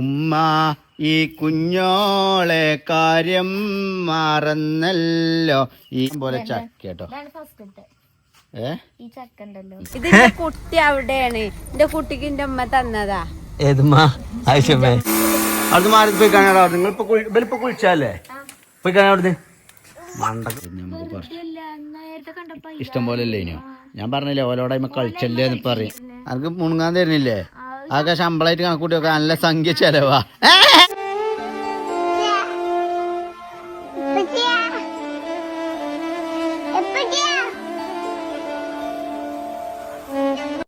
ഉമ്മ ഈ കുഞ്ഞോളെ കാര്യം മറന്നല്ലോ. ഈ പോലെ ചക്ക കേട്ടോ. ഇത് കുട്ടി അവിടെയാണ്. എന്റെ കുട്ടിക്ക് എന്റെ അമ്മ തന്നതാ. ഏതുമാ ആവശ്യമേ അവിടുന്ന് മാറി പോയി കാണാടാ നിങ്ങൾ ഇപ്പൊ ഇവരിപ്പൊ കുളിച്ചല്ലേ പോയി കാണാ അവിടുന്ന്. മണ്ടക്ക് നമുക്ക് പറ ഇല്ല ഇഷ്ടം പോലെ അല്ലേ ഇനിയോ ഞാൻ പറഞ്ഞില്ലേ ഓലോടായ്മ കളിച്ചല്ലേ എന്ന് പറയും. അനക്ക് മുണുങ്ങാൻ തരുന്നില്ലേ? ആകെ ശമ്പളമായിട്ട് കണക്കൂട്ടി വെക്കാൻ നല്ല സംഖ്യ ചെലവാ.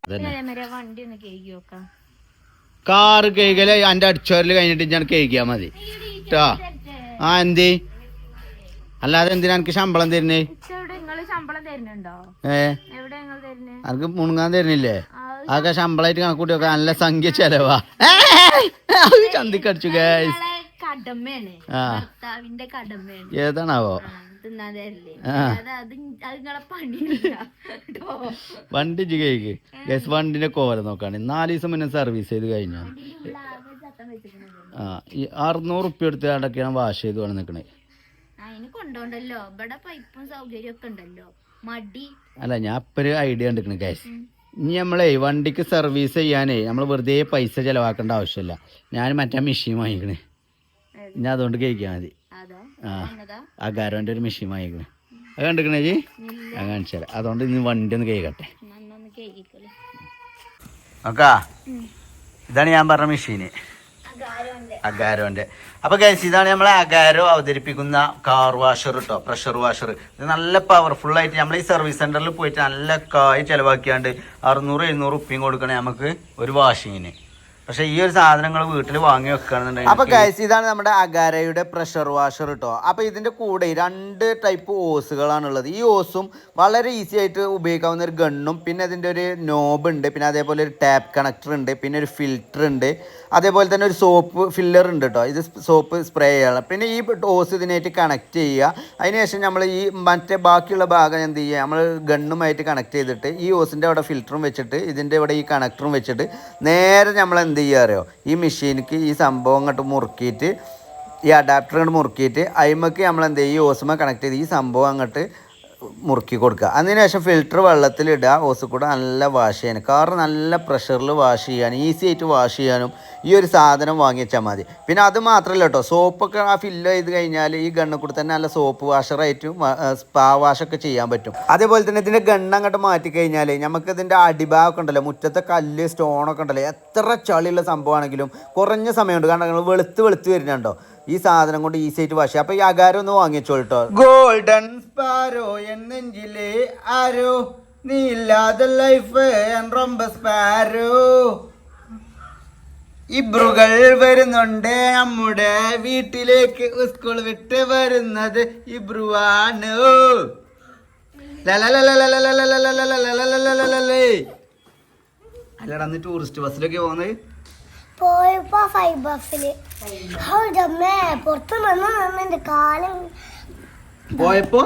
അതന്നെ അതേമാതിരി വണ്ടി ഒന്ന് കേക്ക് നോക്കാം. കാറ് കേക്കൽ എന്റെ അടിച്ചോരൽ കഴിഞ്ഞിട്ട് ഞാൻ കേക്കിയാ മതി. കേട്ടോ ആ എന്തി? അല്ലാതെ എന്തിനാ എനിക്ക് ശമ്പളം തരുന്നേ? ഏ? എവിടെ നിങ്ങൾ തരുന്നേ? അനക്ക് മുണുങ്ങാൻ തരുന്നില്ലേ? ആ, ആകെ ശമ്പളമായിട്ട് കണക്കൂട്ടി വെക്കാൻ നല്ല സംഖ്യ ചെലവാ. ചന്തിക്കടിച്ചു ഗൈസ് ഏതാണാവോ. അത് പണിയില്ല. കേട്ടോ? വണ്ടി ഗസ് വണ്ടിന്റെ കോല നോക്കാണ്. നാല് ദിവസം മുന്നേ സർവീസ് ചെയ്ത് കഴിഞ്ഞാ. ആ ഈ അറുന്നൂറ് ഉറുപ്പ്യ എടുത്ത് അടക്കാണ് വാഷ് ചെയ്ത് വേണം നിക്കണേ. കൊണ്ടോണ്ടല്ലോ. ഇവിടെ പൈപ്പും സൗകര്യം ഒക്കെ ഉണ്ടല്ലോ. മടി. അല്ല ഞാൻ ഇപ്പൊ ഐഡിയ കണ്ടിക്കണ് ഗൈസ് ഇനി നമ്മളെ വണ്ടിക്ക് സർവീസ് ചെയ്യാനേ നമ്മൾ വെറുതെ പൈസ ചെലവാക്കേണ്ട ആവശ്യമില്ല. ഞാൻ മറ്റേ മെഷീൻ വാങ്ങിക്കണേ. ഞാൻ അതുകൊണ്ട് കഴിക്കാൻ മതി. ആ. അകാരോന്റെ ഒരു മെഷീൻ വാങ്ങിക്കണേ. അത് കണ്ടിക്കണേ ജി? അത് കാണിച്ചു തരാം. അതുകൊണ്ട് ഇന്ന് വണ്ടി ഒന്ന് കഴിക്കട്ടെ നോക്കാ. ഇതാണ് ഞാൻ പറഞ്ഞ മെഷീന് അഗാരോന്റെ. അപ്പൊ ഗൈസ് ഇതാണ് നമ്മളെ അഗാരോ അവതരിപ്പിക്കുന്ന കാർ വാഷർ കേട്ടോ പ്രഷർ വാഷർ ഇത് നല്ല പവർഫുൾ ആയിട്ട് നമ്മൾ ഈ സർവീസ് സെന്ററിൽ പോയിട്ട് നല്ല കായ് ചെലവാക്കിയാണ്ട് അറുന്നൂറ് എഴുന്നൂറ് ഉപ്പിയും കൊടുക്കണേ നമുക്ക് ഒരു വാഷിങ്ങിന് പക്ഷെ ഈ ഒരു സാധനങ്ങൾ വീട്ടിൽ വാങ്ങി വെക്കുകയാണെന്നുണ്ടെങ്കിൽ അപ്പൊ ഗൈസ് ഇതാണ് നമ്മുടെ അഗാരയുടെ പ്രഷർ വാഷർ കേട്ടോ അപ്പൊ ഇതിന്റെ കൂടെ രണ്ട് ടൈപ്പ് ഓസുകളാണുള്ളത്. ഈ ഓസും വളരെ ഈസി ആയിട്ട് ഉപയോഗിക്കാവുന്ന ഒരു ഗണ്ണും പിന്നെ അതിന്റെ ഒരു നോബ് ഉണ്ട് പിന്നെ അതേപോലെ ഒരു ടാപ്പ് കണക്ടർ ഉണ്ട് പിന്നെ ഒരു ഫിൽറ്റർ ഉണ്ട് അതേപോലെ തന്നെ ഒരു സോപ്പ് ഫില്ലർ ഉണ്ട് കേട്ടോ ഇത് സോപ്പ് സ്പ്രേ ചെയ്യാനുള്ള. പിന്നെ ഈ ഓസ് ഇതിനായിട്ട് കണക്ട് ചെയ്യുക. അതിനുശേഷം നമ്മൾ ഈ മറ്റേ ബാക്കിയുള്ള ഭാഗം എന്ത് ചെയ്യുക? നമ്മൾ ഗണ്ണുമായിട്ട് കണക്ട് ചെയ്തിട്ട് ഈ ഓസിന്റെ അവിടെ ഫിൽറ്ററും വെച്ചിട്ട് ഇതിന്റെ ഇവിടെ ഈ കണക്ടറും വെച്ചിട്ട് നേരെ നമ്മൾ എന്ത് ചെയ്യുക അറിയോ ഈ മെഷീനിക്ക് ഈ സംഭവം അങ്ങോട്ട് മുറുക്കിയിട്ട് ഈ അഡാപ്റ്റർ അങ്ങോട്ട് മുറുക്കിയിട്ട് അയിമക്ക് നമ്മൾ എന്ത് ചെയ്യും ഈ ഓസുമ കണക്ട് ചെയ്ത് ഈ സംഭവം അങ്ങോട്ട് മുറുക്കി കൊടുക്കുക. അതിനുശേഷം ഫിൽറ്റർ വെള്ളത്തിലിടുക ഓസ് കൂടെ നല്ല വാഷ് ചെയ്യാൻ. കാർ നല്ല പ്രഷറിൽ വാഷ് ചെയ്യാൻ ഈസി ആയിട്ട് വാഷ് ചെയ്യാനും ഈ ഒരു സാധനം വാങ്ങി വെച്ചാൽ മതി. പിന്നെ അത് മാത്രമല്ല കേട്ടോ സോപ്പൊക്കെ ആ ഫില്ല് ചെയ്ത് കഴിഞ്ഞാൽ ഈ ഗണ്ണിൽ കൂടെ തന്നെ നല്ല സോപ്പ് വാഷറായിട്ടും സ്പാ വാഷൊക്കെ ചെയ്യാൻ പറ്റും. അതേപോലെ തന്നെ ഇതിന്റെ ഗണ്ണ അങ്ങോട്ട് മാറ്റി കഴിഞ്ഞാൽ നമുക്ക് ഇതിന്റെ അടിഭാഗമൊക്കെ ഉണ്ടല്ലോ മുറ്റത്തെ കല്ല് സ്റ്റോണൊക്കെ ഉണ്ടല്ലോ എത്ര ചളിയുള്ള സംഭവമാണെങ്കിലും കുറഞ്ഞ സമയമുണ്ട്. കാരണം വെളുത്ത് വെളുത്ത് വരുന്നുണ്ടോ? ഈ സാധനം കൊണ്ട് ഈസി ആയിട്ട് വാഷ് അപ്പൊ ഈ അകാരം ഒന്ന് വാങ്ങിച്ചോട്ടോ ഗോൾഡൻ സ്പാരോ എന്നെഞ്ചിലെ ആരോ നീ ഇല്ലാതെ ലൈഫ് സ്പാരോ ഇബ്രുകൾ വരുന്നുണ്ട് നമ്മുടെ വീട്ടിലേക്ക് സ്കൂൾ വിട്ട് വരുന്നത് ഇബ്രുവാണ് അല്ലടാ അന്ന് ടൂറിസ്റ്റ് ബസ്സിലൊക്കെ പോകുന്നത് പോയപ്പോ ഫൈവ് ബഫിൽ അമ്മേ പുറത്ത് നിന്ന് കാലം. പോയപ്പോ?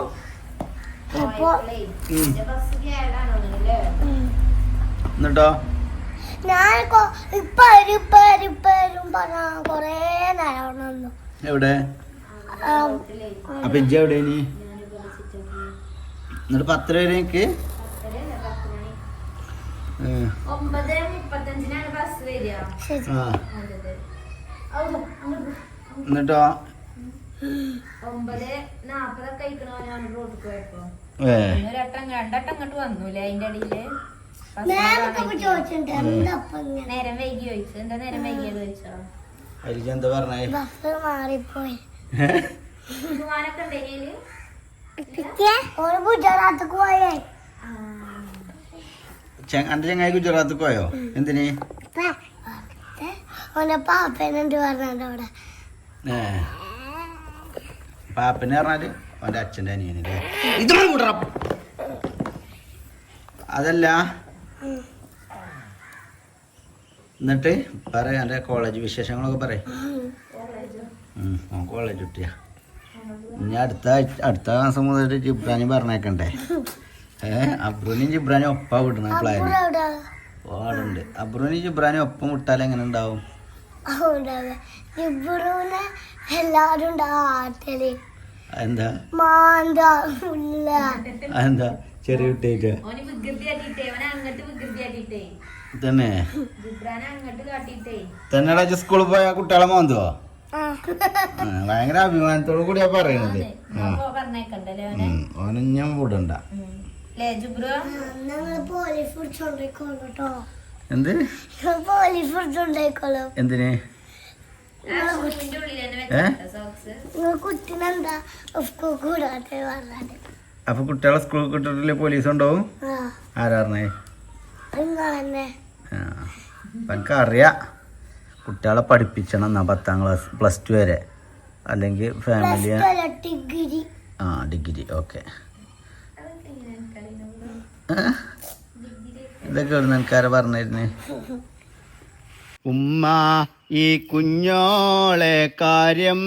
എന്നിട്ടോ? ഞാൻ ഇപ്പൊ ഇപ്പൊ പറഞ്ഞ കൊറേ നേരം നിന്നു. എവിടെ? അപ്പൊ ഇജ്ജ എവിടെ എന്നിട്ട് പത്ത് രൂപ എനിക്ക് ഒമ്പത് മുപ്പത്തഞ്ചിനാണ് ബസ് വരിക. ശരി. ആ. എന്നിട്ടോ? ഒമ്പത് നാപ്പതൊക്കെ കഴിക്കണവനാണ് റോഡിൽ പോയപ്പോ. ഒരട്ടം രണ്ടട്ടം വന്നൂലെ അതിന്റെ നേരം വൈകി ചോദിച്ചു എന്താ നേരം വൈകിയത് ചോദിച്ചോ? അതിലേക്ക് എന്താ പറഞ്ഞേ? ബസ് മാറിപ്പോയി. സുമാനൊക്കെ ഉണ്ടെങ്കിൽ ഒരു പോയേ. അന്റെ ചങ്ങായി ഗുജറാത്ത് പോയോ എന്തിന്? പാപ്പന് പറഞ്ഞാൽ അവന്റെ അച്ഛന്റെ അനിയനല്ലേ ഇതൊന്നും കൂട്ടറ. അതല്ല. എന്നിട്ട് പറ എന്റെ കോളേജ് വിശേഷങ്ങളൊക്കെ പറ കോളേജ് കുട്ടിയാ. ഇനി അടുത്ത അടുത്ത മാസം മുതൽ ജിബ്രാനി പറഞ്ഞേക്കണ്ടേ? ഏ? അബ്രുവിനും ജിബ്രാനും ഒപ്പാ വിടണം പ്ലാൻ ഓടുണ്ട് അബ്രൂനും ജിബ്രാനും ഒപ്പം വിട്ടാൽ എങ്ങനെ ഉണ്ടാവും? എല്ലാരും എന്താ എന്താ ചെറിയ കുട്ടിയായിട്ട് തന്നെ? തന്നെടാ സ്കൂളിൽ പോയ കുട്ടികളെ മാന്തോ. ഭയങ്കര അഭിമാനത്തോടു കൂടിയാ പറയണത്. ഓനെ? ഞാൻ വിടണ്ട. എന്ത്? എന്തിന്? സ്കൂൾ അപ്പൊ കുട്ടികളെ സ്കൂളിൽ കിട്ടിട്ടില്ലേ പോലീസ് ഉണ്ടോ ആ. ആരാറിനെ എനിക്ക് അറിയാം കുട്ടികളെ പഠിപ്പിച്ചണം എന്നാ പത്താം ക്ലാസ് പ്ലസ് ടു വരെ. അല്ലെങ്കിൽ ഫാമിലി ഡിഗ്രി ആ ഡിഗ്രി ഓക്കെ ഇതൊക്കെ ഇവിടെ നിനക്കാരെ പറഞ്ഞിരുന്നേ? ഉമ്മ ഈ കുഞ്ഞോളെ കാര്യം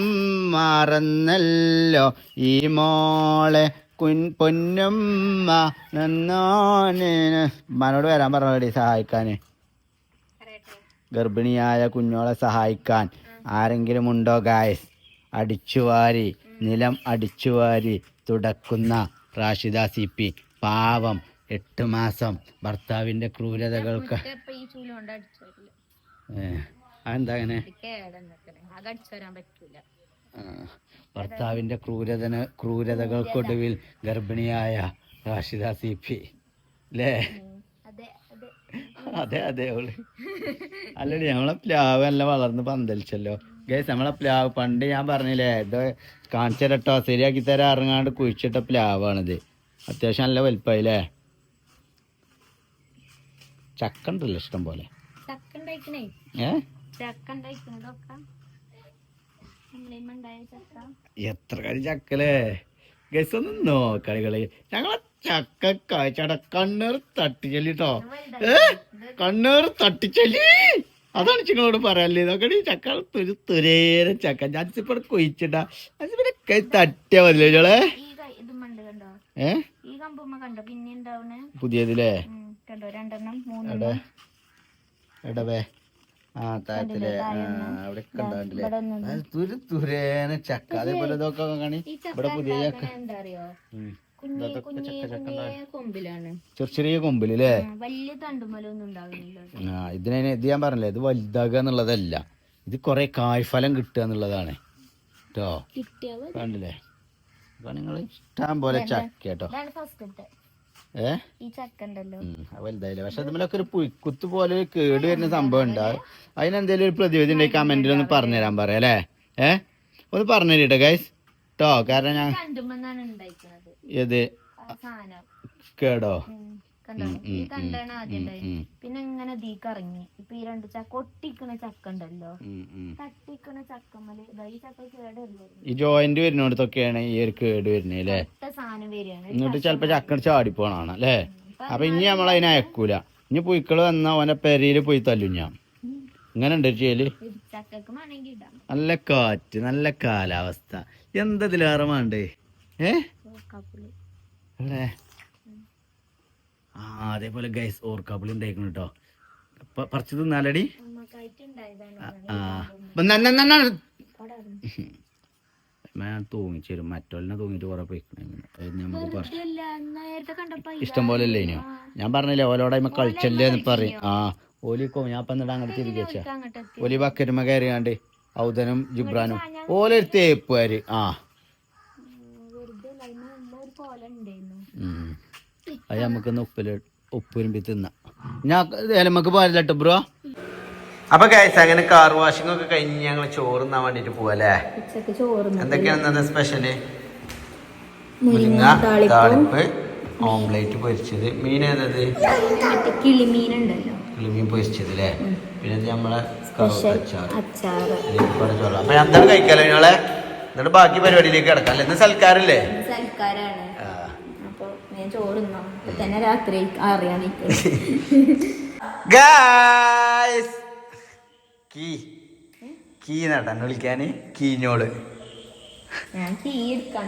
മറന്നല്ലോ. ഈ മോളെ കുൻ പൊന്നുമ്മ നന്നാന്. ഉമ്മാനോട് വരാൻ പറഞ്ഞോടി സഹായിക്കാന്. ഗർഭിണിയായ കുഞ്ഞോളെ സഹായിക്കാൻ. ആരെങ്കിലും ഉണ്ടോ ഗായസ് അടിച്ചുവാരി നിലം അടിച്ചുവാരി തുടക്കുന്ന റാഷിദ സി പി. പാവം. എട്ട് മാസം ഭർത്താവിന്റെ ക്രൂരതകൾക്ക് അതെന്താ അങ്ങനെ? ഭർത്താവിന്റെ ക്രൂരതന ക്രൂരതകൾക്കൊടുവിൽ ഗർഭിണിയായ റാഷിദ സി പി. അല്ലേ അതെ അതെ. അല്ലടി നമ്മളെ പ്ലാവ് നല്ല വളർന്ന് പന്തലിച്ചല്ലോ. ഗൈസ് നമ്മളെ പ്ലാവ് പണ്ട് ഞാൻ പറഞ്ഞില്ലേ ഇത് കാണിച്ചു തരട്ടോ ശരിയാക്കി തരാൻ ഇറങ്ങാണ്ട് കുഴിച്ചിട്ട പ്ലാവാണിത്. അത്യാവശ്യം നല്ല വലുപ്പമായില്ലേ ചക്ക ഉണ്ടല്ലോ ഇഷ്ടം പോലെ എത്ര കളി ചക്കലേ? ഗസ് ഒന്ന് നോക്കളികളി ഞങ്ങളെ ചക്ക കാഴ്ചട കണ്ണീർ തട്ടിച്ചല്ലിട്ടോ. ഏ? കണ്ണേർ തട്ടിച്ചല്ലി. അതാണ് ചിങ്ങളോട് പറയാല്ലേ നോക്കടി ചക്ക തുരു തുരേര ചക്ക. ഞാൻ ഇപ്പോൾ കൊയിച്ചിട്ടാ പിന്നെ കൈ തട്ടിയാ മതില്ലേ ഏ? പുതിയതില്ലേ ഉം, കണ്ടോ? രണ്ടെണ്ണം മൂന്നെണ്ണം. എടവേ. ആ അവിടെ തുരു തുരേന ചക്ക. അതേപോലെ ഇതൊക്കെ കാണി. ഇവിടെ പുതിയ ചക്ക. ഉണ്ടാക്കണ അറിയോ കുഞ്ഞി കുഞ്ഞി ചക്ക ചക്ക കൊമ്പിലാണ്. ചെറിയ ചെറിയ ഉണ്ടാകുന്നില്ല അത്. ആ ഇതിനെ ഇത് ഞാൻ പറഞ്ഞില്ലേ ഇത് വലുതാകുക എന്നുള്ളതല്ല. ഇത് കുറെ കായ്ഫലം കിട്ടുക എന്നുള്ളതാണ്. കേട്ടോ കണ്ടില്ലേ? നിങ്ങൾ ഇഷ്ടം പോലെ ചക്ക കേട്ടോ. ഇതാണ് ഫസ്റ്റ് ഏ ഈ ചക്ക ഉണ്ടല്ലോ വലുതായില്ല? പക്ഷെ അതുമല്ലൊക്കെ ഒരു പുയ്ക്കുത്ത് പോലെ ഒരു കേട് വരുന്ന സംഭവം ഉണ്ട്. അതിനെന്തേലും ഒരു പ്രതിവിധി ഉണ്ടെങ്കിൽ കമന്റിൽ ഒന്ന് പറഞ്ഞുതരാൻ പറയാം അല്ലേ? ഏ? ഒന്ന് പറഞ്ഞു തരട്ടെ ഗൈസ് കേട്ടോ കാരണം ഞാൻ സാധനം. കേടോ? കണ്ടോ? ഈ കണ്ടാണ് ആദ്യം ഉണ്ടായത് പിന്നെ ഇങ്ങനെ ദീക്ക് ഇറങ്ങി ഇപ്പൊ ഈ രണ്ട് ചക്ക ഒട്ടിക്കണ ചക്ക ഉണ്ടല്ലോ. തട്ടിക്കണ ചക്കമ്മൽ. ഈ ചക്ക കേടല്ലേ ഈ ജോയിന്റ് വരുന്നിടത്തൊക്കെയാണ് ഈ ഒരു കേട് വരുന്നത് അല്ലേ? സാധനം വരികയാണ്. എന്നിട്ട് ചിലപ്പോ ചാടി പോണാണ് അല്ലേ? അപ്പൊ ഇനി നമ്മൾ അതിനെ അയക്കൂല. ഇനി പുയ്ക്കൾ വന്നാ ഓനെ പെരയിൽ പോയി തല്ലു ഞാൻ. ഇങ്ങനെ ഉണ്ട് ചെയ്യൽ? നല്ല കാറ്റ് നല്ല കാലാവസ്ഥ. എന്തതിലേറെ വേണ്ടേ? ഏ? എവിടെ? ആ അതേപോലെ ഗൈസ് ഓർക്കാപ്പിളി ഉണ്ടായിരിക്കണം കേട്ടോ പറിച്ചത് നാലടി ഞാൻ തൂങ്ങിച്ചേരും മറ്റോലിനെ തൂങ്ങിട്ട് കുറെ പോയിക്കണേ. നമുക്ക് ഇഷ്ടം പോലെ അല്ലേ ഇനിയോ? ഞാൻ പറഞ്ഞില്ലേ ഓലോടെ കളിച്ചല്ലേ എന്ന് പറയും. ആ ഓലിക്കോ ഞാൻ ഇപ്പൊ എന്നിട്ട് അങ്ങോട്ട് തിരികെ ഓലി അങ്ങോട്ട് എത്തി ഒലി ബക്കരുമ കയറിയാണ്ട് ഔദനും ജിബ്രാനും ഓലൊരു തേപ്പുകാര്. ആ. ഉം. അത് നമുക്കൊന്ന് ഉപ്പിൽ ഉപ്പുരുമ്പി തിന്നാം. ഞാൻ നമുക്ക് പോരല്ലോ ബ്രോ. അപ്പൊ കഴിച്ച അങ്ങനെ കാർ വാഷിംഗ് ഒക്കെ കഴിഞ്ഞ് ഞങ്ങൾ ചോറുന്നാൻ വേണ്ടിട്ട് പോവല്ലേ? എന്തൊക്കെയാണ് സ്പെഷ്യൽ മുരിങ്ങ താളിപ്പ് ഓംലേറ്റ് പൊരിച്ചത്. മീൻ ഏതത്? കിളിമീൻ പൊരിച്ചത് അല്ലേ? പിന്നെ നമ്മളെ അച്ചാറ്. അപ്പൊ എന്താണ് കഴിക്കാലോ നിങ്ങളെ എന്നിട്ട് ബാക്കി പരിപാടിയിലേക്ക് കിടക്കാം അല്ലെ? ഇന്ന് സൽക്കാരല്ലേ? സൽക്കാരാണ്. ഞാൻ ചോറുന്നോ തന്നെ രാത്രി അറിയാൻ ഗായ്സ് കീ. കീ നട്ടാ വിളിക്കാന് കീഞ്ഞോൾ. ഞാൻ കീ എടുക്കാൻ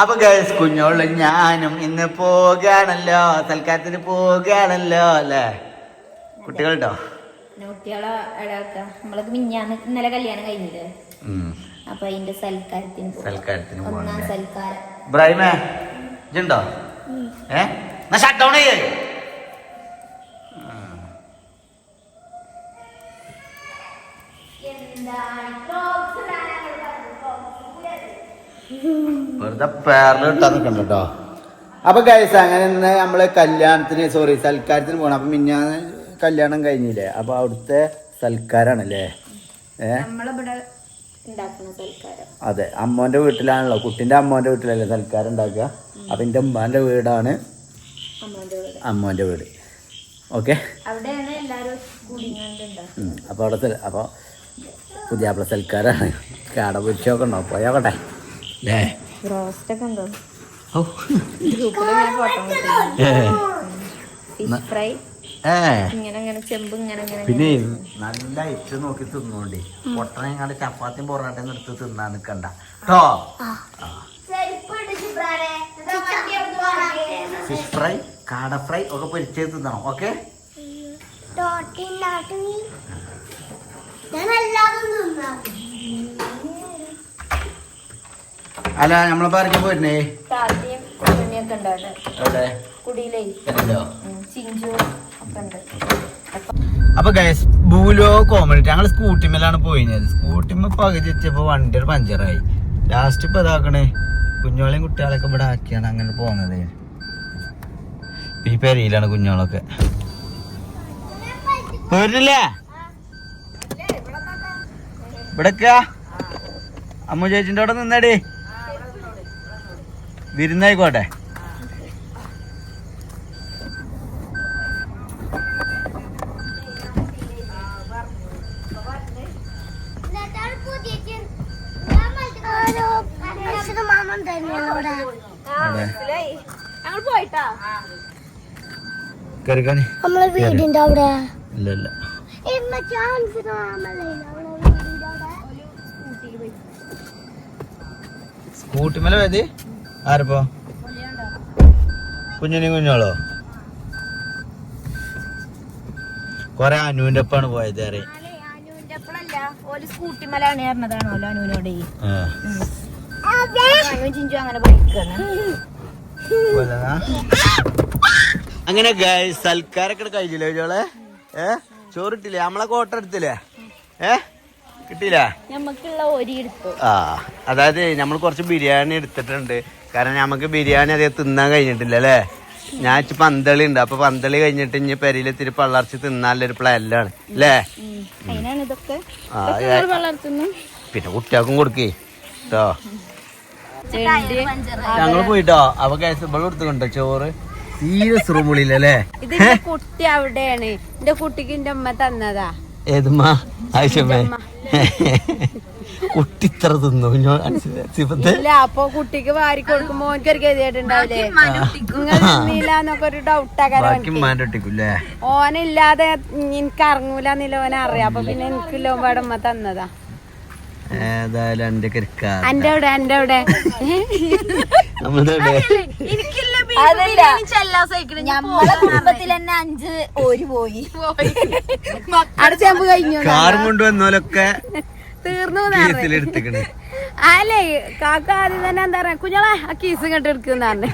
അപ്പൊ ഗേൾസ് കുഞ്ഞോൾ ഞാനും ഇന്ന് പോകാണല്ലോ. സൽക്കാരത്തിന് പോകാണല്ലോ അല്ലേ? കുട്ടികളുണ്ടോ? കുട്ടികളെ നമ്മളത് മിഞ്ഞാന്ന് ഇന്നലെ കല്യാണം കഴിഞ്ഞില്ലേ. അപ്പൊ അതിന്റെ സൽക്കാരത്തിന് സൽക്കാരത്തിന് ഒന്നാം സൽക്കാരം. ഇബ്രാഹിമേ ഇതുണ്ടോ ഏ? എന്നാ ഷട്ട് ഡൗൺ ചെയ്യേ. വെറുതെ പേരിൽ ഇട്ടാ നിൽക്കണ്ട കേട്ടോ അപ്പൊ ഗൈസ് അങ്ങനെ ഇന്ന് നമ്മൾ കല്യാണത്തിന് സോറി സൽക്കാരത്തിന് പോണം. അപ്പൊ മിന്നാന്ന് കല്യാണം കഴിഞ്ഞില്ലേ? അപ്പൊ അവിടുത്തെ സൽക്കാരാണല്ലേ? ഏഹ് അതെ അമ്മോന്റെ വീട്ടിലാണല്ലോ. കുട്ടിന്റെ അമ്മോന്റെ വീട്ടിലല്ലേ സൽക്കാരം ഉണ്ടാക്കുക? അപ്പൊ എന്റെ ഉമ്മാന്റെ വീടാണ് അമ്മോന്റെ വീട്. അമ്മോന്റെ വീട്. ഓക്കെ? അപ്പൊ അവിടെ അപ്പൊ പുതിയ സൽക്കാരാണ് കാട പൊരിച്ചൊക്കെ ഉണ്ടോ പോയോക്കട്ടെ ഉണ്ടോ? ഓ ഗ്രൂപ്പിൽ ഞാൻ ഫോട്ടോ ഏ. ഫിഷ് ഫ്രൈ ഇങ്ങനെ ഇങ്ങനെ ചെമ്പ് ഇങ്ങനെ ഇങ്ങനെ പിന്നെ നല്ല ഇറ്റ് നോക്കി തിന്നോണ്ടി. പൊട്ടനെ കണ്ട് ചപ്പാത്തിയും പൊറോട്ടയും എടുത്ത് തിന്നാൻ നിക്കണ്ട. കേട്ടോ ഫിഷ് ഫ്രൈ കാട ഫ്രൈ ഒക്കെ പൊരിച്ചത് തിന്നണം. ഓക്കെ ടോട്ടി നാട്ടി ഞാൻ എല്ലാതും തിന്നാം. അല്ല നമ്മളെ പാരയ്ക്ക് പോയിരുന്നേ? കുടിയിലേ. ചിഞ്ചു. അപ്പൊ ഗൈസ് ബൂലോ കോമഡി ഞങ്ങൾ സ്കൂട്ടിമേലാണ് പോയിഞ്ഞത് സ്കൂട്ടിമ പകുതി എത്തിയപ്പോ വണ്ടി ഒരു പഞ്ചറായി ലാസ്റ്റ് ഇപ്പൊ ഇതാക്കണേ കുഞ്ഞോളെയും കുട്ടികളൊക്കെ ഇവിടെ ആക്കിയാണ് അങ്ങനെ പോകുന്നത് ഈ പെരയിലാണ് കുഞ്ഞോളൊക്കെ പോരില്ലേ ഇവിടെ അമ്മ ചേച്ചിന്റെ അവിടെ നിന്നടി. വിരുന്നായിക്കോട്ടെ. തന്നെയാണ് കയറിക്കാണി നമ്മളെ വീടിന്റെ അവിടെ. ഇല്ല ഇല്ല. വേദി ആരപ്പോ? കുഞ്ഞിനും കുഞ്ഞോളോ കൊറേ അനുവിന്റെ ഒപ്പാണ് പോയത് അറിയാം. അനുവിന്റെ അപ്പോഴല്ല ഓൽ സ്കൂട്ടി മലാണ് പറഞ്ഞതാണല്ലോ അനുവിനോട്? അനു ചിഞ്ചു അങ്ങനെ പഠിക്കാണ് അങ്ങനെ സൽക്കാരൊക്കെ കഴിഞ്ഞില്ലേ ഒരാളെ? ഏ? ചോറിട്ടില്ലേ? നമ്മളെ കോട്ട എടുത്തില്ലേ? ഏ? കിട്ടിയില്ല? നമുക്കുള്ള ഒരി എടുത്തു. ആ അതായത് നമ്മൾ കുറച്ച് ബിരിയാണി എടുത്തിട്ടുണ്ട്. കാരണം നമുക്ക് ബിരിയാണി അതേ തിന്നാൻ കഴിഞ്ഞിട്ടില്ല അല്ലേ? ഞാൻ ഇച്ചിരി പന്തളി ഉണ്ട്. അപ്പൊ പന്തളി കഴിഞ്ഞിട്ട് ഇനി പെരയിലെത്തിരി പള്ളർച്ച് തിന്നാനുള്ള ഒരു പ്ലാനിലാണ് അല്ലേ? പിന്നെ കുട്ടികൾക്കും കൊടുക്കേ കേട്ടോ ഞങ്ങൾ പോയിട്ടോ? അവ ഗ്യാസ് ഇവിടെ കൊടുത്തുണ്ടോ ചോറ്. തീരെ സുറുമുളിയില്ലല്ലേ ഇതിന്റെ കുട്ടി അവിടെയാണ്. എന്റെ കുട്ടിക്ക് എന്റെ അമ്മ തന്നതാ. ഏതുമ്മാ? ആവശ്യമേ കുട്ടി ഇത്ര തിന്നു? ഇല്ല അപ്പൊ കുട്ടിക്ക് വാരി കൊടുക്കുമ്പോ ഓനക്ക് ഒരു ഗതിയായിട്ടുണ്ടാവില്ലേ നിങ്ങൾ തിന്നില്ലാന്നൊക്കെ ഒരു ഡൗട്ടാകാരം ബാക്കി ഉമ്മാന്റെ ഒട്ടിക്കൂല്ലേ ഓനില്ലാതെ എനിക്ക് ഇറങ്ങൂല എന്നില്ല ഓനെ അറിയാം അപ്പൊ പിന്നെ എനിക്ക് ലോമ്പാടമ്മ തന്നതാ. ഏതായാലും എന്റെ കിടക്കാ എന്റെ അവിടെ എന്റെ അവിടെ. നമ്മളുടെ ഞമ്മളെ കുടുംബത്തിൽ തന്നെ അഞ്ച് ഓരി പോയി. അടുത്ത ചെമ്പ് കഴിഞ്ഞു. കാറും കൊണ്ടുവന്നോലൊക്കെ തീർന്നു കേസിലെടുത്തേക്കണ് അല്ലേ കാക്ക ആദ്യം തന്നെ എന്താ പറയാ കുഞ്ഞോളെ ആ കീസ് ഇങ്ങോട്ട് എടുക്കുന്നാണ്.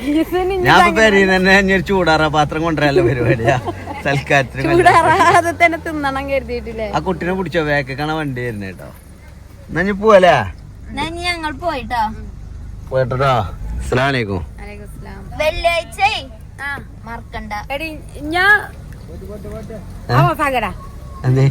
കീസിന് ഞാൻ ഇപ്പൊ പെരയിൽ തന്നെ ഒരു ചൂടാറാ പാത്രം കൊണ്ടുവരാനുള്ള പരിപാടിയാ. ചൂടാറാതെ തന്നെ തിന്നണം കരുതിയിട്ടില്ലേ? ആ കുട്ടീനെ പിടിച്ചോ? വേക്കാണ് വണ്ടി വരുന്നത് കേട്ടോ. നഞ്ഞു പോവല്ലേ? ഞങ്ങൾ പോയിട്ടോ. പോയിട്ടോ അസ്സലാമലൈക്കും. വെള്ളിയാഴ്ച ആ. മറക്കണ്ട. എടി ഞാൻ എന്തേ?